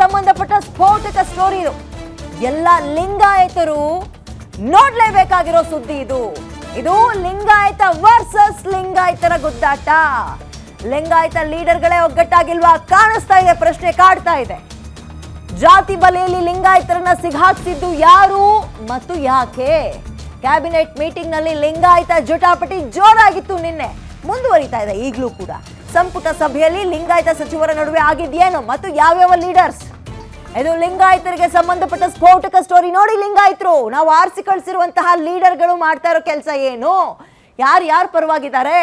ಸಂಬಂಧಪಟ್ಟ ಸ್ಫೋಟಕ ಸ್ಟೋರಿ ಇದು. ಎಲ್ಲ ಲಿಂಗಾಯತರು ನೋಡ್ಲೇಬೇಕಾಗಿರೋ ಸುದ್ದಿ ಇದು. ಇದು ಲಿಂಗಾಯತ ವರ್ಸಸ್ ಲಿಂಗಾಯತರ ಗುದ್ದಾಟ. ಲಿಂಗಾಯತ ಲೀಡರ್ಗಳೇ ಒಗ್ಗಟ್ಟಾಗಿಲ್ವಾ ಕಾಣಿಸ್ತಾ ಇದೆ, ಪ್ರಶ್ನೆ ಕಾಡ್ತಾ ಇದೆ. ಜಾತಿ ಬಲೆಯಲ್ಲಿ ಲಿಂಗಾಯತರನ್ನ ಸಿಗಾಕ್ಸಿದ್ದು ಯಾರು ಮತ್ತು ಯಾಕೆ? ಕ್ಯಾಬಿನೆಟ್ ಮೀಟಿಂಗ್ನಲ್ಲಿ ಲಿಂಗಾಯತ ಜಟಾಪಟಿ ಜೋರಾಗಿತ್ತು ನಿನ್ನೆ. ಮುಂದುವರಿತಾ ಇದೆ ಈಗಲೂ ಕೂಡ. ಸಂಪುಟ ಸಭೆಯಲ್ಲಿ ಲಿಂಗಾಯತ ಸಚಿವರ ನಡುವೆ ಆಗಿದ್ಯೇನು ಮತ್ತು ಯಾವ್ಯಾವ ಲೀಡರ್ಸ್? ಇದು ಲಿಂಗಾಯತರಿಗೆ ಸಂಬಂಧಪಟ್ಟ ಸ್ಫೋಟಕ ಸ್ಟೋರಿ ನೋಡಿ ಲಿಂಗಾಯತರು. ನಾವು ಆರಿಸಿ ಕಳಿಸಿರುವಂತಹ ಲೀಡರ್ಗಳು ಮಾಡ್ತಾ ಇರೋ ಕೆಲಸ ಏನು? ಯಾರು ಯಾರು ಪರವಾಗಿದ್ದಾರೆ?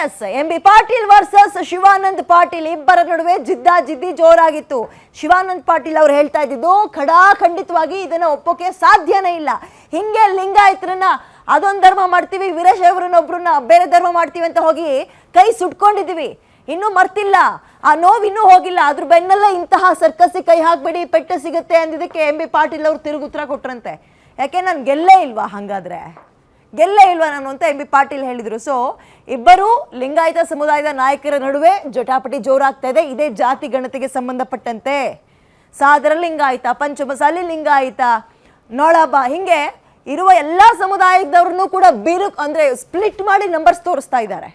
Yes M B Patil versus Shivanand Patil ಇಬ್ಬರ ನಡುವೆ ಜಿದ್ದಾ ಜಿದ್ದಿ ಜೋರಾಗಿತ್ತು. ಶಿವಾನಂದ್ ಪಾಟೀಲ್ ಅವರು ಹೇಳ್ತಾ ಇದ್ದಿದ್ದು ಖಡಾ ಖಂಡಿತವಾಗಿ ಇದನ್ನ ಒಪ್ಪೋಕೆ ಸಾಧ್ಯನೇ ಇಲ್ಲ. ಹಿಂಗೆ ಲಿಂಗಾಯತರನ್ನ ಅದೊಂದು ಧರ್ಮ ಮಾಡ್ತೀವಿ ವೀರಶೈವರನ್ನೊಬ್ಬರನ್ನ ಬೇರೆ ಧರ್ಮ ಮಾಡ್ತೀವಿ ಅಂತ ಹೋಗಿ ಕೈ ಸುಟ್ಕೊಂಡಿದೀವಿ ಇನ್ನೂ ಮರ್ತಿಲ್ಲ. ಆ ನೋವು ಇನ್ನೂ ಹೋಗಿಲ್ಲ. ಅದ್ರ ಬೆನ್ನಲ್ಲೇ ಇಂತಹ ಸರ್ಕಸ್ಸಿ ಕೈ ಹಾಕ್ಬೇಡಿ, ಪೆಟ್ಟು ಸಿಗುತ್ತೆ ಅಂದಿದ್ದಕ್ಕೆ ಎಂ ಬಿ ಪಾಟೀಲ್ ಅವರು ತಿರುಗುತ್ತರ ಕೊಟ್ರಂತೆ. ಯಾಕೆ ನಾನು ಗೆಲ್ಲೇ ಇಲ್ವಾ ಹಂಗಾದ್ರೆ? ಗೆಲ್ಲೇ ಇಲ್ವಾ ನಾನು ಅಂತ ಎಂ ಬಿ ಪಾಟೀಲ್ ಹೇಳಿದ್ರು. ಸೊ ಇಬ್ಬರು ಲಿಂಗಾಯತ ಸಮುದಾಯದ ನಾಯಕರ ನಡುವೆ ಜಟಾಪಟಿ ಜೋರಾಗ್ತಾ ಇದೆ. ಇದೇ ಜಾತಿ ಗಣತಿಗೆ ಸಂಬಂಧಪಟ್ಟಂತೆ. ಸಾದರ ಲಿಂಗಾಯತ, ಪಂಚಮಸಾಲಿ ಲಿಂಗಾಯತ, ನೊಳಬ ಹಿಂಗೆ ಇರುವ ಎಲ್ಲ ಸಮುದಾಯದವ್ರನ್ನೂ ಕೂಡ ಬಿರು ಅಂದರೆ ಸ್ಪ್ಲಿಟ್ ಮಾಡಿ ನಂಬರ್ಸ್ ತೋರಿಸ್ತಾ ಇದ್ದಾರೆ.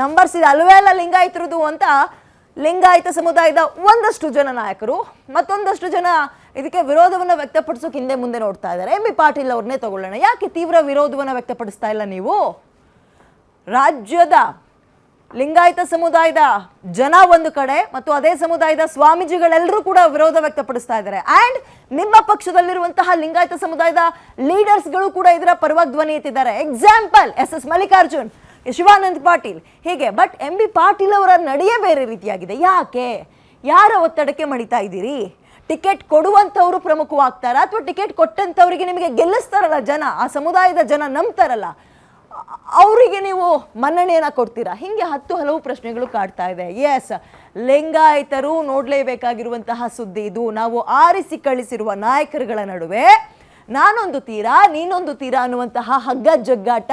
ನಂಬರ್ಸ್ ಇದೆ ಅಲ್ವೇ ಅಲ್ಲ ಲಿಂಗಾಯತರದು ಅಂತ ಲಿಂಗಾಯಿತ ಸಮುದಾಯದ ಒಂದಷ್ಟು ಜನ ನಾಯಕರು, ಮತ್ತೊಂದಷ್ಟು ಜನ ಇದಕ್ಕೆ ವಿರೋಧವನ್ನು ವ್ಯಕ್ತಪಡಿಸೋಕೆ ಹಿಂದೆ ಮುಂದೆ ನೋಡ್ತಾ ಇದ್ದಾರೆ. ಎಂ ಬಿ ಪಾಟೀಲ್ ಅವ್ರನ್ನೇ ತಗೊಳ್ಳೋಣ. ಯಾಕೆ ತೀವ್ರ ವಿರೋಧವನ್ನು ವ್ಯಕ್ತಪಡಿಸ್ತಾ ಇಲ್ಲ ನೀವು? ರಾಜ್ಯದ ಲಿಂಗಾಯಿತ ಸಮುದಾಯದ ಜನ ಒಂದು ಕಡೆ ಮತ್ತು ಅದೇ ಸಮುದಾಯದ ಸ್ವಾಮೀಜಿಗಳೆಲ್ಲರೂ ಕೂಡ ವಿರೋಧ ವ್ಯಕ್ತಪಡಿಸ್ತಾ ಇದ್ದಾರೆ. ಅಂಡ್ ನಿಮ್ಮ ಪಕ್ಷದಲ್ಲಿರುವಂತಹ ಲಿಂಗಾಯತ ಸಮುದಾಯದ ಲೀಡರ್ಸ್ಗಳು ಕೂಡ ಇದರ ಪರವಾಗಿ ಧ್ವನಿ ಎತ್ತಿದ್ದಾರೆ. Example S S Mallikarjun. Shivanand Patil. ಹೀಗೆ? ಬಟ್ ಎಂ ಬಿ ಪಾಟೀಲ್ ಅವರ ನಡೆಯೇ ಬೇರೆ ರೀತಿಯಾಗಿದೆ. ಯಾಕೆ? ಯಾರ ಒತ್ತಡಕ್ಕೆ ಮಣಿತಾ ಇದ್ದೀರಿ? ಟಿಕೆಟ್ ಕೊಡುವಂಥವರು ಪ್ರಮುಖವಾಗ್ತಾರ? ಅಥವಾ ಟಿಕೆಟ್ ಕೊಟ್ಟಂಥವ್ರಿಗೆ ನಿಮಗೆ ಗೆಲ್ಲಿಸ್ತಾರಲ್ಲ ಜನ? ಆ ಸಮುದಾಯದ ಜನ ನಂಬ್ತಾರಲ್ಲ. ಅವರಿಗೆ ನೀವು ಮನ್ನಣೆಯನ್ನು ಕೊಡ್ತೀರಾ? ಹಿಂಗೆ ಹತ್ತು ಹಲವು ಪ್ರಶ್ನೆಗಳು ಕಾಡ್ತಾ ಇದೆ. ಎಸ್ ಲಿಂಗಾಯತರು ನೋಡಲೇಬೇಕಾಗಿರುವಂತಹ ಸುದ್ದಿ ಇದು. ನಾವು ಆರಿಸಿ ಕಳಿಸಿರುವ ನಾಯಕರುಗಳ ನಡುವೆ ನಾನೊಂದು ತೀರಾ, ನೀನೊಂದು ತೀರಾ ಅನ್ನುವಂತಹ ಹಗ್ಗ ಜಗ್ಗಾಟ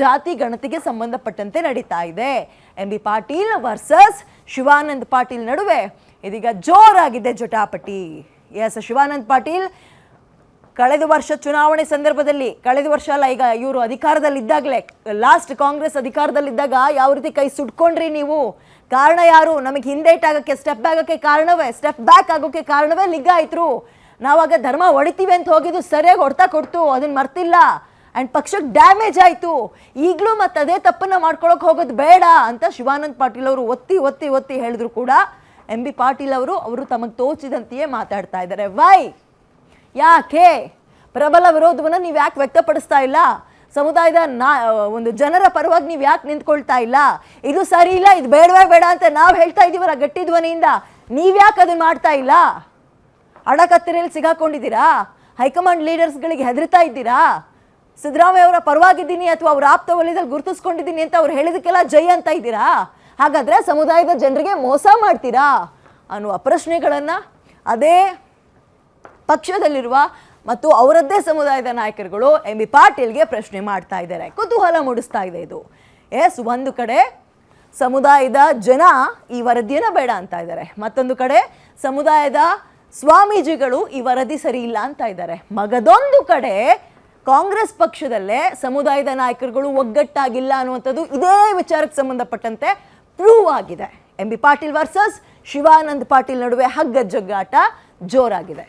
ಜಾತಿ ಗಣತಿಗೆ ಸಂಬಂಧಪಟ್ಟಂತೆ ನಡೀತಾ ಇದೆ. M B Patil versus Shivanand Patil ನಡುವೆ ಇದೀಗ ಜೋರಾಗಿದೆ ಜಟಾಪಟಿ. ಎಸ್ ಶಿವಾನಂದ್ ಪಾಟೀಲ್, ಕಳೆದ ವರ್ಷ ಚುನಾವಣೆ ಸಂದರ್ಭದಲ್ಲಿ, ಕಳೆದ ವರ್ಷ ಅಲ್ಲ, ಈಗ ಇವರು ಅಧಿಕಾರದಲ್ಲಿದ್ದಾಗಲೇ ಲಾಸ್ಟ್ ಕಾಂಗ್ರೆಸ್ ಅಧಿಕಾರದಲ್ಲಿದ್ದಾಗ ಯಾವ ರೀತಿ ಕೈ ಸುಟ್ಕೊಂಡ್ರಿ ನೀವು? ಕಾರಣ ಯಾರು? ನಮಗೆ ಹಿಂದೇಟ್ ಆಗೋಕ್ಕೆ ಸ್ಟೆಪ್ ಆಗೋಕ್ಕೆ ಕಾರಣವೇ ಸ್ಟೆಪ್ ಬ್ಯಾಕ್ ಆಗೋಕ್ಕೆ ಕಾರಣವೇ ಲಿಂಗಾಯತರು. ನಾವಾಗ ಧರ್ಮ ಹೊಡಿತೀವಿ ಅಂತ ಹೋಗಿದ್ದು ಸರಿಯಾಗಿ ಹೊಡ್ತಾ ಕೊಡ್ತು, ಅದನ್ನ ಮರ್ತಿಲ್ಲ. ಆ್ಯಂಡ್ ಪಕ್ಷಕ್ಕೆ ಡ್ಯಾಮೇಜ್ ಆಯಿತು. ಈಗಲೂ ಮತ್ತು ಅದೇ ತಪ್ಪನ್ನು ಮಾಡ್ಕೊಳಕ್ಕೆ ಹೋಗೋದು ಬೇಡ ಅಂತ ಶಿವಾನಂದ್ ಪಾಟೀಲ್ ಅವರು ಒತ್ತಿ ಒತ್ತಿ ಒತ್ತಿ ಹೇಳಿದ್ರು ಕೂಡ. ಎಂ ಬಿ ಪಾಟೀಲ್ ಅವರು ಅವರು ತಮಗೆ ತೋಚಿದಂತೆಯೇ ಮಾತಾಡ್ತಾ ಇದ್ದಾರೆ. ವೈ ಯಾಕೆ? ಪ್ರಬಲ ವಿರೋಧವನ್ನು ನೀವು ಯಾಕೆ ವ್ಯಕ್ತಪಡಿಸ್ತಾ ಇಲ್ಲ? ಸಮುದಾಯದ ನಾ, ಒಂದು ಜನರ ಪರವಾಗಿ ನೀವು ಯಾಕೆ ನಿಂತ್ಕೊಳ್ತಾ ಇಲ್ಲ? ಇದು ಸರಿ ಇಲ್ಲ, ಇದು ಬೇಡವೇ ಬೇಡ ಅಂತ ನಾವು ಹೇಳ್ತಾ ಇದ್ದೀವಲ್ಲ ಗಟ್ಟಿ ಧ್ವನಿಯಿಂದ. ನೀವ್ಯಾಕೆ ಅದನ್ನು ಮಾಡ್ತಾ ಇಲ್ಲ? ಅಡಕತ್ತರೆಯಲ್ಲಿ ಸಿಗಾಕೊಂಡಿದ್ದೀರಾ? ಹೈಕಮಾಂಡ್ ಲೀಡರ್ಸ್ಗಳಿಗೆ ಹೆದರ್ತಾ ಇದ್ದೀರಾ? ಸಿದ್ದರಾಮಯ್ಯ ಅವರ ಪರವಾಗಿದ್ದೀನಿ ಅಥವಾ ಅವ್ರ ಆಪ್ತ ವಲಯದಲ್ಲಿ ಗುರುತಿಸ್ಕೊಂಡಿದ್ದೀನಿ ಅಂತ ಅವ್ರು ಹೇಳಿದಕ್ಕೆಲ್ಲ ಜೈ ಅಂತ ಇದ್ದೀರಾ? ಹಾಗಾದರೆ ಸಮುದಾಯದ ಜನರಿಗೆ ಮೋಸ ಮಾಡ್ತೀರಾ? ಅನ್ನುವ ಪ್ರಶ್ನೆಗಳನ್ನು ಅದೇ ಪಕ್ಷದಲ್ಲಿರುವ ಮತ್ತು ಅವರದ್ದೇ ಸಮುದಾಯದ ನಾಯಕರುಗಳು ಎಂ ಬಿ ಪಾಟೀಲ್ಗೆ ಪ್ರಶ್ನೆ ಮಾಡ್ತಾ ಇದ್ದಾರೆ. ಕುತೂಹಲ ಮೂಡಿಸ್ತಾ ಇದೆ ಇದು. ಎಸ್, ಒಂದು ಕಡೆ ಸಮುದಾಯದ ಜನ ಈ ವರದಿಯನ್ನು ಬೇಡ ಅಂತ ಇದ್ದಾರೆ. ಮತ್ತೊಂದು ಕಡೆ ಸಮುದಾಯದ ಸ್ವಾಮೀಜಿಗಳು ಈ ವರದಿ ಸರಿ ಇಲ್ಲ ಅಂತ ಇದ್ದಾರೆ. ಮಗದೊಂದು ಕಡೆ ಕಾಂಗ್ರೆಸ್ ಪಕ್ಷದಲ್ಲೇ ಸಮುದಾಯದ ನಾಯಕರುಗಳು ಒಗ್ಗಟ್ಟಾಗಿಲ್ಲ ಅನ್ನುವಂಥದ್ದು ಇದೇ ವಿಚಾರಕ್ಕೆ ಸಂಬಂಧಪಟ್ಟಂತೆ ಪ್ರೂವ್ ಆಗಿದೆ. M B Patil versus, Shivanand Patil ನಡುವೆ ಹಗ್ಗ ಜಗ್ಗಾಟ ಜೋರಾಗಿದೆ.